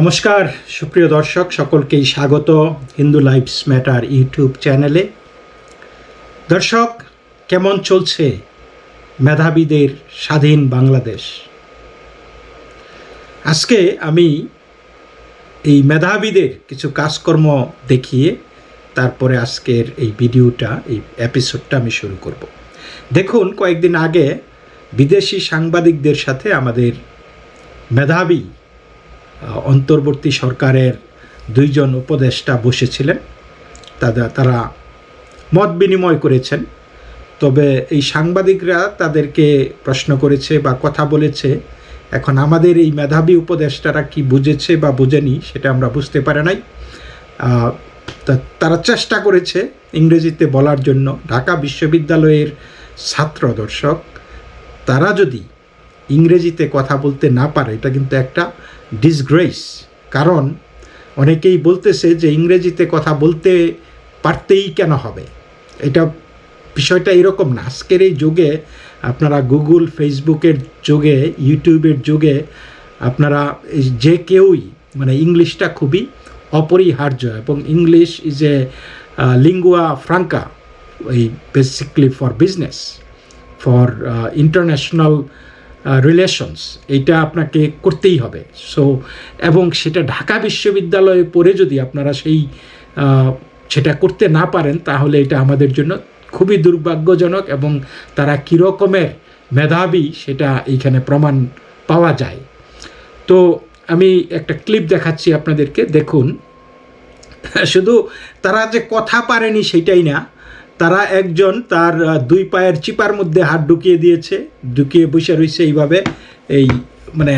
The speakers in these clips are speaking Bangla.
নমস্কার, সুপ্রিয় দর্শক, সকলকেই স্বাগত হিন্দু লাইফস ম্যাটার ইউটিউব চ্যানেলে। দর্শক, কেমন চলছে মেধাবীদের স্বাধীন বাংলাদেশ? আজকে আমি এই মেধাবীদের কিছু কাজকর্ম দেখিয়ে তারপরে আজকের এই ভিডিওটা, এই এপিসোডটা আমি শুরু করব। দেখুন, কয়েকদিন আগে বিদেশি সাংবাদিকদের সাথে আমাদের মেধাবী অন্তর্বর্তী সরকারের দুইজন উপদেষ্টা বসেছিলেন। তাদের তারা মত বিনিময় করেছেন। তবে এই সাংবাদিকরা তাদেরকে প্রশ্ন করেছে বা কথা বলেছে, এখন আমাদের এই মেধাবী উপদেষ্টারা কি বুঝেছে বা বোঝেনি সেটা আমরা বুঝতে পারে নাই। তারা চেষ্টা করেছে ইংরেজিতে বলার জন্য। ঢাকা বিশ্ববিদ্যালয়ের ছাত্র দর্শক, তারা যদি ইংরেজিতে কথা বলতে না পারে, এটা কিন্তু একটা ডিসগ্রেস কারণ অনেকেই বলতেছে যে ইংরেজিতে কথা বলতে পারতেই কেন হবে? এটা বিষয়টা এরকম না। আজকের এই যুগে আপনারা গুগল ফেসবুকের যুগে ইউটিউবের যুগে আপনারা যে কেউই মানে ইংলিশটা খুবই অপরিহার্য এবং English is a lingua franca এই basically for business for international relations এটা আপনাকে করতেই হবে। সো এবং সেটা ঢাকা বিশ্ববিদ্যালয়ে পড়ে যদি আপনারা সেই সেটা করতে না পারেন, তাহলে এটা আমাদের জন্য খুবই দুর্ভাগ্যজনক এবং তারা কীরকমের মেধাবী সেটা এইখানে প্রমাণ পাওয়া যায়। তো, আমি একটা ক্লিপ দেখাচ্ছি আপনাদেরকে, দেখুন। শুধু তারা যে কথা পারেনি সেটাই না তারা একজন তার দুই পায়ের চিপার মধ্যে হাত ঢুকিয়ে দিয়েছে, ঢুকিয়ে বসে রয়েছে এইভাবে এই মানে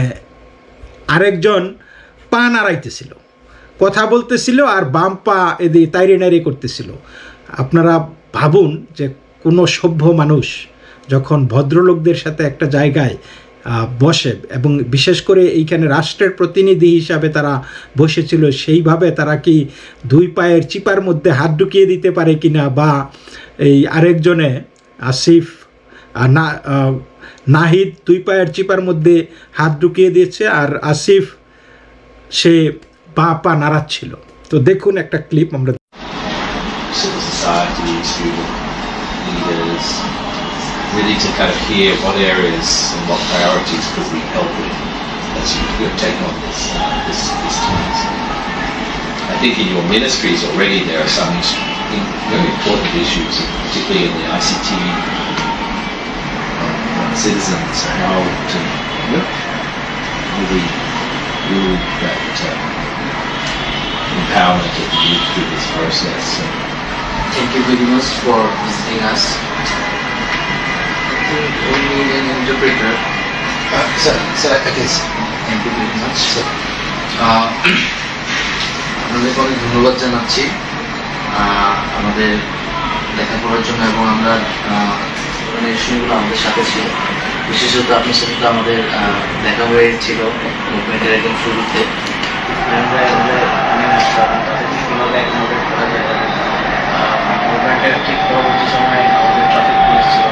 আরেকজন পা নাড়াইতেছিল। কথা বলতেছিল আর বাম পা এদি তাইরে নাইরে করতেছিল। আপনারা ভাবুন যে কোনো সভ্য মানুষ যখন ভদ্রলোকদের সাথে একটা জায়গায় বসে। এবং বিশেষ করে এইখানে রাষ্ট্রের প্রতিনিধি হিসাবে তারা বসেছিল, সেইভাবে তারা কি দুই পায়ের চিপার মধ্যে হাত ঢুকিয়ে দিতে পারে কি না বা এই আরেকজনে, আসিফ না নাহিদ দুই পায়ের চিপার মধ্যে হাত ঢুকিয়ে দিয়েছে আর আসিফ সে পা পা নাড়াচ্ছিল। তো দেখুন একটা ক্লিপ আমরা really to kind of hear what areas and what priorities could we help with as you, you're taking on this, uh, this, this task. I think in your ministries already there are some very important issues, particularly in the ICT um, citizens, how to really rule that um, empowerment of youth through this process. Thank you very much for visiting us. Need an interpreter. Uh, sir, sir, okay, sir. Thank you very much. Sir. আপনাদেরকে অনেক ধন্যবাদ জানাচ্ছি আমাদের লেখাপড়ার জন্য এবং আমরা সময়গুলো আমাদের সাথে ছিল বিশেষত আপনার সাথে আমাদের দেখা হয়েছিল মুভমেন্টের একদম শুরুতে আমরা ঠিক পরবর্তী সময়ে আমাদের ট্রাফিক পুলিশ ছিল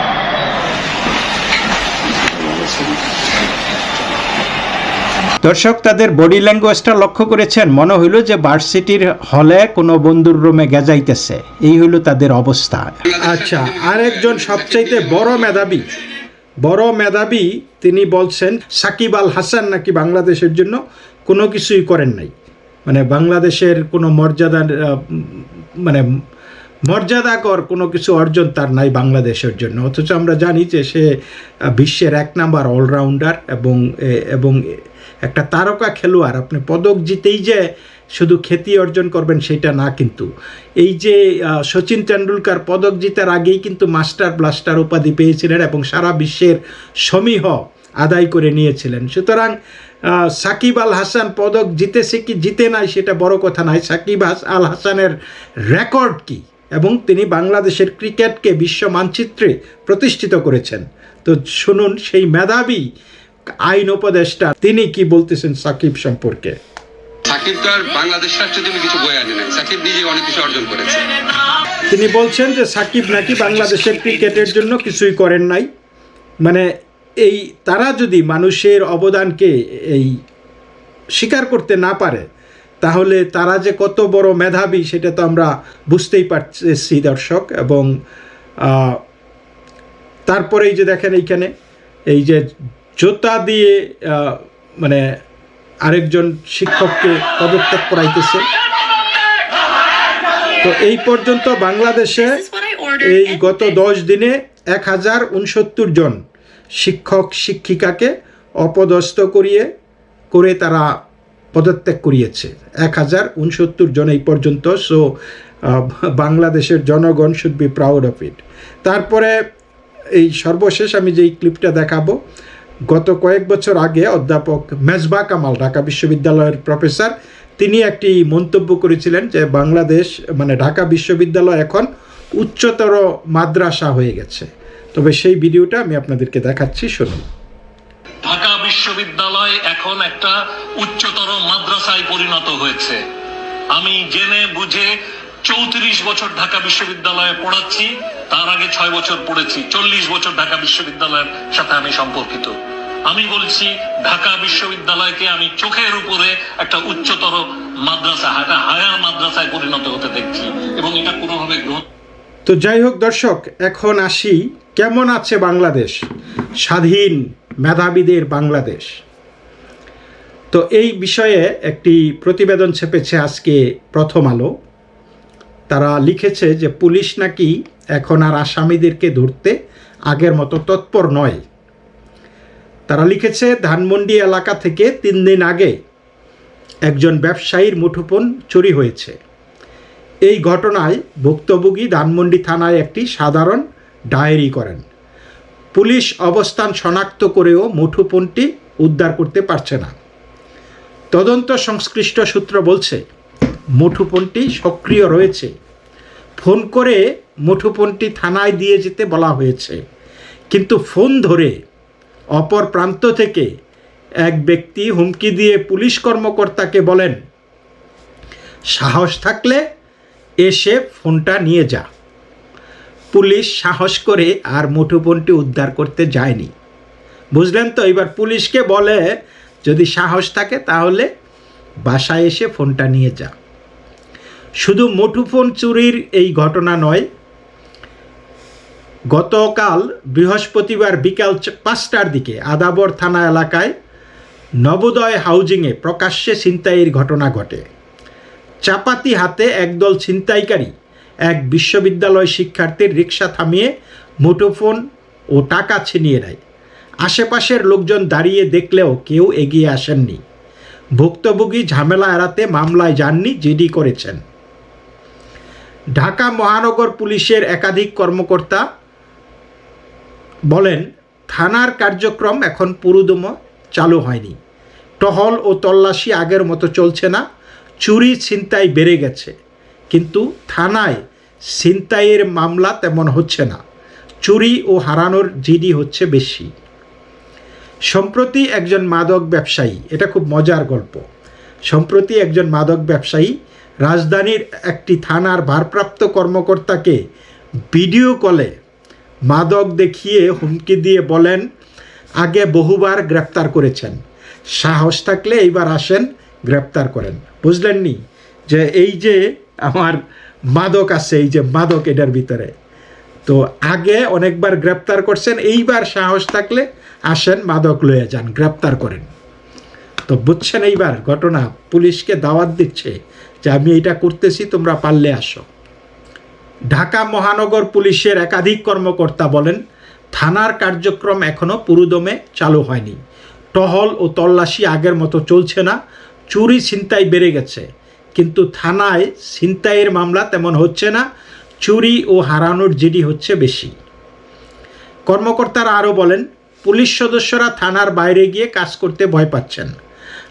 দর্শক, তাদের বডি ল্যাঙ্গুয়েজটা লক্ষ্য করেছেন। মনে হইল যে ভার্সিটির হলে কোনো বন্ধুর রুমে গেজাইতেছে। এই হইল তাদের অবস্থা। আচ্ছা আরেকজন সবচাইতে বড় মেধাবী। বড় মেধাবী, তিনি বলছেন, সাকিব আল হাসান নাকি বাংলাদেশের জন্য কোনো কিছুই করেন নাই। মানে বাংলাদেশের কোনো মর্যাদার মানে মর্যাদাকর কোনো কিছু অর্জন তার নাই বাংলাদেশের জন্য। অথচ আমরা জানি যে সে বিশ্বের এক নাম্বার অলরাউন্ডার এবং এবং একটা তারকা খেলোয়াড়। আপনি পদক জিতেই যে শুধু খ্যাতি অর্জন করবেন সেটা না কিন্তু। এই যে সচিন তেন্ডুলকার পদক জিতার আগেই কিন্তু মাস্টার ব্লাস্টার উপাধি পেয়েছিলেন এবং সারা বিশ্বের সমীহ আদায় করে নিয়েছিলেন। সুতরাং সাকিব আল হাসান পদক জিতেছে কি, জিতে নাই সেটা বড় কথা নয়। সাকিব আল হাসানের রেকর্ড কি? এবং তিনি বাংলাদেশের ক্রিকেটকে বিশ্ব মানচিত্রে প্রতিষ্ঠিত করেছেন। তো শুনুন সেই মেধাবী আইন উপদেষ্টা তিনি কি বলতেছেন সাকিব সম্পর্কে? সাকিব তো আর বাংলাদেশ রাষ্ট্রের জন্য কিছু বয়ে আনে নাই। সাকিব নিজে অনেক কিছু অর্জন করেছে তিনি বলছেন যে সাকিব নাকি বাংলাদেশের ক্রিকেটের জন্য কিছুই করেন নাই। মানে এই তারা যদি মানুষের অবদানকে এই স্বীকার করতে না পারে তাহলে তারা যে কত বড় মেধাবী সেটা তো আমরা বুঝতেই পারছি দর্শক এবং তারপরে এই যে দেখেন এইখানে এই যে জোতা দিয়ে মানে আরেকজন শিক্ষককে পদত্যাগ করাইতেছে তো এই পর্যন্ত বাংলাদেশে. এই গত দশ দিনে এক হাজার উনসত্তর জন শিক্ষক শিক্ষিকাকে অপদস্থ করিয়ে করে তারা পদত্যাগ করিয়েছে। এক হাজার উনসত্তর জন এই পর্যন্ত সো বাংলাদেশের জনগণ should be proud of it তারপরে এই সর্বশেষ আমি যেই ক্লিপটা দেখাবো, গত কয়েক বছর আগে অধ্যাপক মেজবা কামাল, ঢাকা বিশ্ববিদ্যালয়ের প্রফেসর তিনি একটি মন্তব্য করেছিলেন যে বাংলাদেশ মানে ঢাকা বিশ্ববিদ্যালয় এখন উচ্চতর মাদ্রাসা হয়ে গেছে। তবে সেই ভিডিওটা আমি আপনাদেরকে দেখাচ্ছি, শুনুন। ঢাকা বিশ্ববিদ্যালয় এখন একটা উচ্চতর মাদ্রাসায় পরিণত হয়েছে। আমি জেনে বুঝে চৌত্রিশ বছর ঢাকা বিশ্ববিদ্যালয়ে পড়াচ্ছি, তার আগে ছয় বছর পড়েছি। চল্লিশ বছর ঢাকা বিশ্ববিদ্যালয়ের সাথে আমি সম্পর্কিত। আমি বলছি, ঢাকা বিশ্ববিদ্যালয়কে আমি চোখের উপরে একটা উচ্চতর মাদ্রাসা, একটা হায়ার মাদ্রাসায় পরিণত হতে দেখছি এবং এটা কোনোভাবে গ্রহণ তো যাই হোক দর্শক, এখন আসি, কেমন আছে বাংলাদেশ? স্বাধীন মেধাবীদের বাংলাদেশ। তো এই বিষয়ে একটি প্রতিবেদন ছেপেছে আজকে প্রথম আলো। তারা লিখেছে যে, পুলিশ নাকি এখন আর আসামিদেরকে ধরতে আগের মতো তৎপর নয়। তারা লিখেছে, ধানমন্ডি এলাকা থেকে তিন দিন আগে একজন ব্যবসায়ীর মুঠোফোন চুরি হয়েছে। এই ঘটনায় ভুক্তভোগী ধানমন্ডি থানায় একটি সাধারণ ডায়েরি করেন। পুলিশ অবস্থান শনাক্ত করেও মুঠোফোনটি উদ্ধার করতে পারছে না। তদন্ত সংশ্লিষ্ট সূত্র বলছে, মুঠোফোনটি সক্রিয় রয়েছে। ফোন করে মুঠোফোনটি থানায় দিয়ে যেতে বলা হয়েছে। কিন্তু ফোন ধরে অপর প্রান্ত থেকে এক ব্যক্তি হুমকি দিয়ে পুলিশ কর্মকর্তাকে বলেন, সাহস থাকলে এসে ফোনটা নিয়ে যা। পুলিশ সাহস করে আর মুঠোফোনটি উদ্ধার করতে যায়নি। বুঝলেন তো, এবার পুলিশকে বলে, যদি সাহস থাকে তাহলে বাসায় এসে ফোনটা নিয়ে যা। শুধু মুঠোফোন চুরির এই ঘটনা নয়, গতকাল বৃহস্পতিবার বিকাল পাঁচটার দিকে আদাবর থানা এলাকায় নবোদয় হাউজিংয়ে প্রকাশ্যে ছিনতাইয়ের ঘটনা ঘটে। চাপাতি হাতে একদল ছিনতাইকারী এক বিশ্ববিদ্যালয় শিক্ষার্থীর রিক্সা থামিয়ে মুঠোফোন ও টাকা ছিনিয়ে নেয়। আশেপাশের লোকজন দাঁড়িয়ে দেখলেও কেউ এগিয়ে আসেননি। ভুক্তভোগী ঝামেলা এড়াতে মামলায় যাননি জিডি করেছেন। ঢাকা মহানগর পুলিশের একাধিক কর্মকর্তা বলেন, থানার কার্যক্রম এখন পুরোদম চালু হয়নি। টহল ও তল্লাশি আগের মতো চলছে না। চুরি ছিনতাই বেড়ে গেছে। কিন্তু থানায় ছিনতাইয়ের মামলা তেমন হচ্ছে না। চুরি ও হারানোর জিডি হচ্ছে বেশি। সম্প্রতি একজন মাদক ব্যবসায়ী, এটা খুব মজার গল্প। সম্প্রতি একজন মাদক ব্যবসায়ী রাজধানীর একটি থানার ভারপ্রাপ্ত কর্মকর্তাকে ভিডিও কলে মাদক দেখিয়ে হুমকি দিয়ে বলেন, আগে বহুবার গ্রেপ্তার করেছেন। সাহস থাকলে এইবার আসেন, গ্রেপ্তার করেন। বুঝলেননি যে এই যে আমার মাদক আছে, এই যে মাদক এটার ভিতরে। তো আগে অনেকবার গ্রেপ্তার করছেন, এইবার সাহস থাকলে আসেন, মাদক লয়ে যান, গ্রেপ্তার করেন। তো বুঝছেন এইবার ঘটনা, পুলিশকে দাওয়াত দিচ্ছে যে আমি এটা করতেছি, তোমরা পারলে আসো। ঢাকা মহানগর পুলিশের একাধিক কর্মকর্তা বলেন, থানার কার্যক্রম এখনও পুরুদমে চালু হয়নি। টহল ও তল্লাশি আগের মতো চলছে না, চুরি ছিনতাই বেড়ে গেছে। কিন্তু থানায় ছিনতাইয়ের মামলা তেমন হচ্ছে না, চুরি ও হারানোর জিডি হচ্ছে বেশি। কর্মকর্তারা আরও বলেন, পুলিশ সদস্যরা থানার বাইরে গিয়ে কাজ করতে ভয় পাচ্ছেন।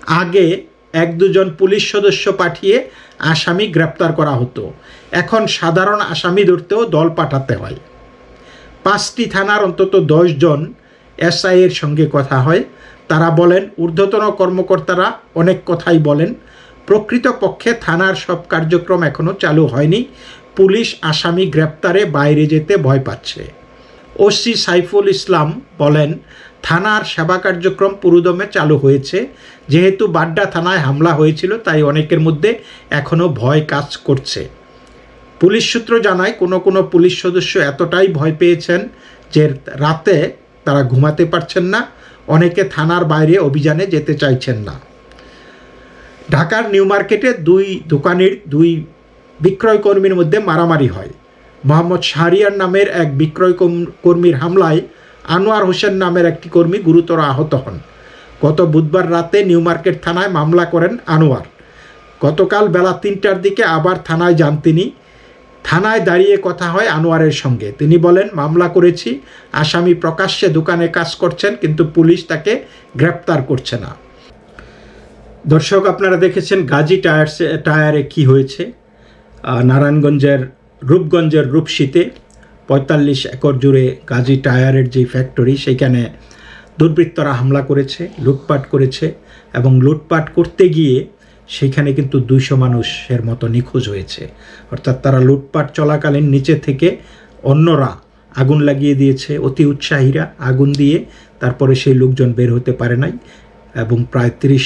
আগে এক দুজন পুলিশ সদস্য পাঠিয়ে আসামি গ্রেপ্তার করা হতো। এখন সাধারণ আসামি ধরতেও দল পাঠাতে হয়। পাঁচটি থানার অন্তত জন এসআইয়ের সঙ্গে কথা হয়। তারা বলেন, ঊর্ধ্বতন কর্মকর্তারা অনেক কথাই বলেন প্রকৃতপক্ষে থানার সব কার্যক্রম এখনও চালু হয়নি। পুলিশ, আসামি গ্রেপ্তারে বাইরে যেতে ভয় পাচ্ছে। ওসি সাইফুল ইসলাম বলেন, থানার সেবা কার্যক্রম পুরুদমে চালু হয়েছে। যেহেতু বাড্ডা থানায় হামলা হয়েছিল, তাই অনেকের মধ্যে এখনও ভয় কাজ করছে। পুলিশ সূত্র জানায়, কোনো কোনো পুলিশ সদস্য এতটাই ভয় পেয়েছেন যে রাতে তারা ঘুমাতে পারছেন না। অনেকে থানার বাইরে অভিযানে যেতে চাইছেন না। ঢাকার নিউ মার্কেটে দুই দোকানের দুই বিক্রয় কর্মীর মধ্যে মারামারি হয়। মোহাম্মদ শাহরিয়ার নামের এক বিক্রয় কর্মীর হামলায় আনোয়ার হোসেন নামের একটি কর্মী গুরুতর আহত হন। গত বুধবার রাতে নিউ মার্কেট থানায় মামলা করেন আনোয়ার। গতকাল বেলা তিনটার দিকে আবার থানায় যান তিনি। থানায় দাঁড়িয়ে কথা হয় আনোয়ারের সঙ্গে। তিনি বলেন, মামলা করেছি, আসামি প্রকাশ্যে দোকানে কাজ করছেন, কিন্তু পুলিশ তাকে গ্রেপ্তার করছে না। দর্শক, আপনারা দেখেছেন গাজী টায়ার্স, টায়ারে কি হয়েছে? নারায়ণগঞ্জের, রূপগঞ্জের রূপসীতে পঁয়তাল্লিশ একর জুড়ে গাজী টায়ারের যে ফ্যাক্টরি, সেখানে দুর্বৃত্তরা হামলা করেছে, লুটপাট করেছে এবং লুটপাট করতে গিয়ে সেখানে কিন্তু দুইশো মানুষের মতো নিখোঁজ হয়েছে। অর্থাৎ তারা লুটপাট চলাকালীন নিচে থেকে অন্যরা আগুন লাগিয়ে দিয়েছে, অতি উৎসাহীরা আগুন দিয়ে তারপরে সেই লোকজন বের হতে পারে নাই। এবং প্রায় তিরিশ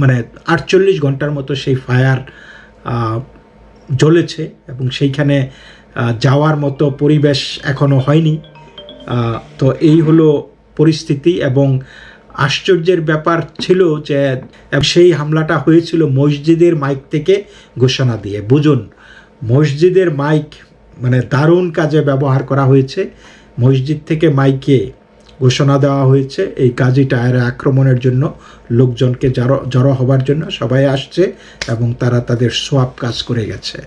মানে আটচল্লিশ ঘণ্টার মতো সেই ফায়ার জ্বলেছে এবং সেইখানে যাওয়ার মতো পরিবেশ এখনও হয়নি। তো এই হলো পরিস্থিতি এবং আশ্চর্যের ব্যাপার ছিল যে সেই হামলাটা হয়েছিল মসজিদের মাইক থেকে ঘোষণা দিয়ে। বুঝুন, মসজিদের মাইক মানে দারুণ কাজে ব্যবহার করা হয়েছে। মসজিদ থেকে মাইকে ঘোষণা দেওয়া হয়েছে, এই কাজী টায়ারে আক্রমণের জন্য, লোকজনকে জড়ো জড়ো হবার জন্য সবাই আসছে এবং তারা তাদের সোয়াব কাজ করে গেছে।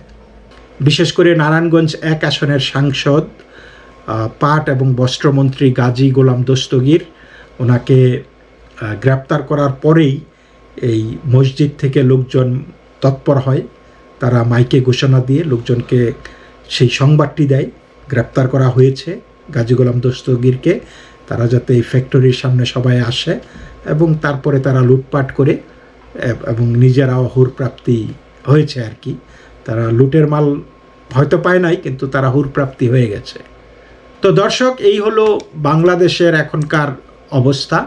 বিশেষ করে নারায়ণগঞ্জ এক আসনের সাংসদ পাট এবং বস্ত্রমন্ত্রী গাজী গোলাম দস্তগীর, ওনাকে গ্রেপ্তার করার পরেই এই মসজিদ থেকে লোকজন তৎপর হয়। তারা মাইকে ঘোষণা দিয়ে লোকজনকে সেই সংবাদটি দেয়। গ্রেপ্তার করা হয়েছে। গাজী গোলাম দস্তগীরকে। তারা যাতে এই ফ্যাক্টরির সামনে সবাই আসে এবং তারপরে তারা লুটপাট করে এব- এবং নিজেরাও হুরপ্রাপ্তি হয়েছে আর কি। তারা লুটের মাল হয়তো পায় নাই, কিন্তু তারা হুরপ্রাপ্তি হয়ে গেছে। তো দর্শক, এই হলো বাংলাদেশের এখনকার অবস্থা।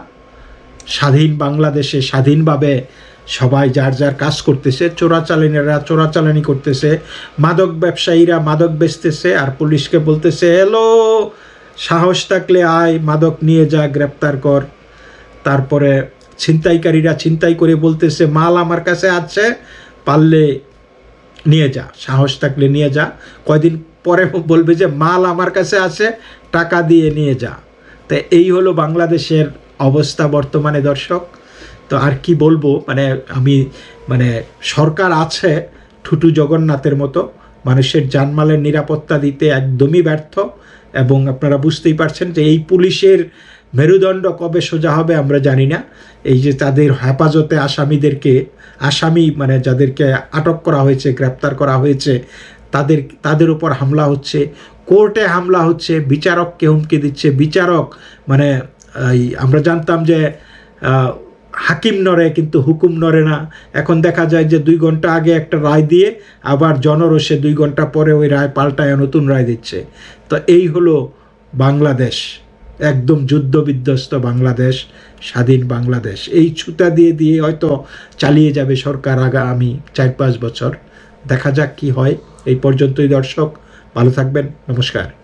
স্বাধীন বাংলাদেশে স্বাধীনভাবে সবাই যার যার কাজ করতেছে, চোরাচালানিরা চোরাচালানি করতেছে, মাদক ব্যবসায়ীরা মাদক বেচতেছে, আর পুলিশকে বলতেছে, এলো সাহস থাকলে আয়, মাদক নিয়ে যা, গ্রেপ্তার কর। তারপরে ছিনতাইকারীরা ছিনতাই করে বলতেছে, মাল আমার কাছে আছে, পারলে নিয়ে যা, সাহস থাকলে নিয়ে যা। কয়দিন পরে বলবে যে, মাল আমার কাছে আছে, টাকা দিয়ে নিয়ে যা। তো এই হলো বাংলাদেশের অবস্থা বর্তমানে, দর্শক। তো আর কি বলব মানে আমি মানে সরকার আছে, ঠুটু জগন্নাথের মতো। মানুষের জানমালের নিরাপত্তা দিতে একদমই ব্যর্থ এবং আপনারা বুঝতেই পারছেন যে এই পুলিশের মেরুদণ্ড কবে সোজা হবে আমরা জানি না। এই যে তাদের হেফাজতে আসামিদেরকে, আসামি মানে যাদেরকে আটক করা হয়েছে, গ্রেপ্তার করা হয়েছে, তাদের তাদের উপর হামলা হচ্ছে, কোর্টে হামলা হচ্ছে, বিচারককে হুমকি দিচ্ছে, বিচারক মানে আমরা জানতাম যে হাকিম নড়ে কিন্তু হুকুম নড়ে না। এখন দেখা যায় যে দুই ঘণ্টা আগে একটা রায় দিয়ে আবার জনরোষে দুই ঘণ্টা পরে ওই রায় পাল্টায়, নতুন রায় দিচ্ছে। তো এই হলো বাংলাদেশ, একদম যুদ্ধ বিধ্বস্ত বাংলাদেশ, স্বাধীন বাংলাদেশ। এই ছুতা দিয়ে দিয়ে হয়তো চালিয়ে যাবে সরকার আগা আমি চার পাঁচ বছর। দেখা যাক কি হয়। এই পর্যন্তই দর্শক, ভালো থাকবেন, নমস্কার।